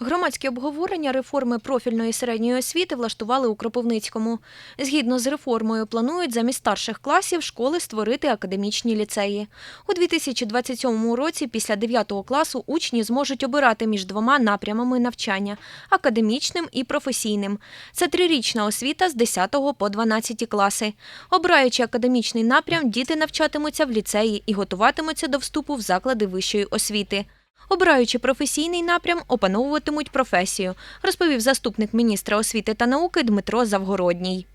Громадські обговорення реформи профільної середньої освіти влаштували у Кропивницькому. Згідно з реформою, планують замість старших класів школи створити академічні ліцеї. У 2027 році після 9 класу учні зможуть обирати між двома напрямами навчання – академічним і професійним. Це трирічна освіта з 10 по 12 класи. Обираючи академічний напрям, діти навчатимуться в ліцеї і готуватимуться до вступу в заклади вищої освіти. Обираючи професійний напрям, опановуватимуть професію, розповів заступник міністра освіти та науки Дмитро Завгородній.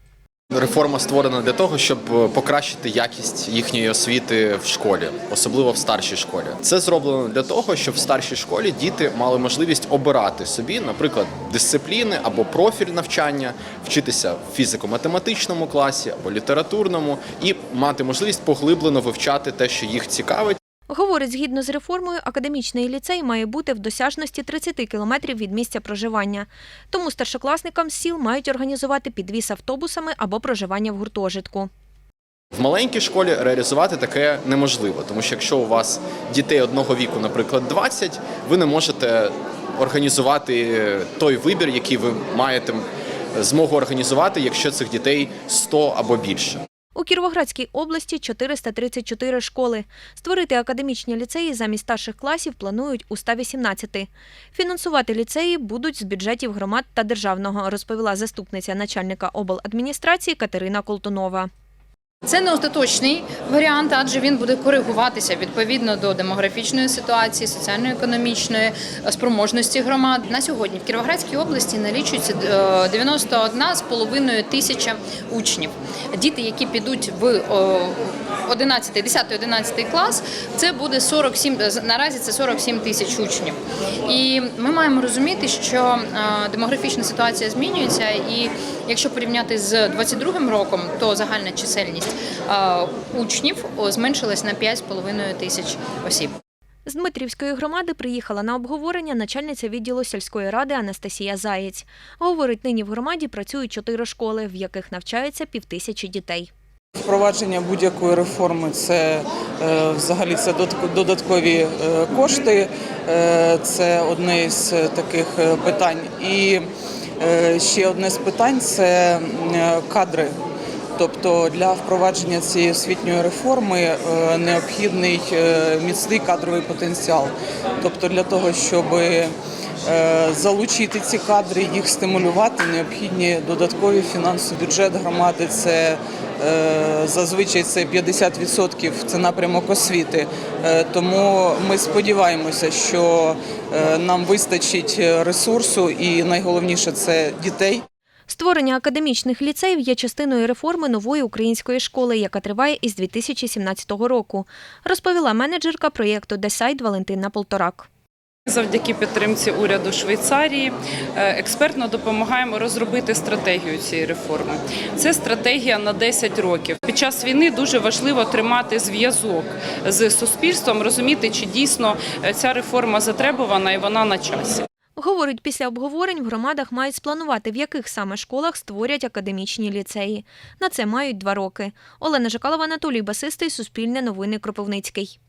Реформа створена для того, щоб е, покращити якість їхньої освіти в школі, особливо в старшій школі. Це зроблено для того, щоб в старшій школі діти мали можливість обирати собі, наприклад, дисципліни або профіль навчання, вчитися в фізико-математичному класі або літературному, і мати можливість поглиблено вивчати те, що їх цікавить. Говорить, згідно з реформою, академічний ліцей має бути в досяжності 30 кілометрів від місця проживання. Тому старшокласникам сіл мають організувати підвіз автобусами або проживання в гуртожитку. В маленькій школі реалізувати таке неможливо, тому що якщо у вас дітей одного віку, наприклад, 20, ви не можете організувати той вибір, який ви маєте змогу організувати, якщо цих дітей 100 або більше. У Кіровоградській області 434 школи. Створити академічні ліцеї замість старших класів планують у 118. Фінансувати ліцеї будуть з бюджетів громад та державного, розповіла заступниця начальника обладміністрації Катерина Колтунова. Це не остаточний варіант, адже він буде коригуватися відповідно до демографічної ситуації, соціально-економічної е, спроможності громад. На сьогодні в Кіровоградській області налічується е, 91,5 тисяча учнів. Діти, які підуть в е, 11, 10, 11 клас, це буде 47, е, наразі це 47 тисяч учнів. І ми маємо розуміти, що е, демографічна ситуація змінюється, і якщо порівняти з 22 роком, то загальна чисельність е, учнів зменшилась на 5,5 тисяч осіб. З Дмитрівської громади приїхала на обговорення начальниця відділу сільської ради Анастасія Заєць. Говорить, нині в громаді працюють чотири школи, в яких навчається півтисячі дітей. Впровадження будь-якої реформи це е, взагалі це додатк- додаткові е, кошти. Це одне із таких питань. І ще одне з питань це е, кадри. Тобто для впровадження цієї освітньої реформи е, необхідний е, міцний кадровий потенціал. Тобто для того, щоб е, залучити ці кадри, їх стимулювати, необхідні додаткові фінансові бюджет громади. Це е, зазвичай це 50% це напрямок освіти. Е, Тому ми сподіваємося, що е, нам вистачить ресурсу, і найголовніше це дітей. Створення академічних ліцеїв є частиною реформи нової української школи, яка триває із 2017 року, розповіла менеджерка проєкту Десайд Валентина Полторак. Завдяки підтримці уряду Швейцарії е, експертно допомагаємо розробити стратегію цієї реформи. Це стратегія на 10 років. Під час війни дуже важливо тримати зв'язок з суспільством, розуміти, чи дійсно е, ця реформа затребувана і вона на часі. Говорить, після обговорень в громадах мають спланувати, в яких саме школах створять академічні ліцеї. На це мають два роки. Олена Жакалова, Анатолій Басистий, Суспільне новини Кропивницький.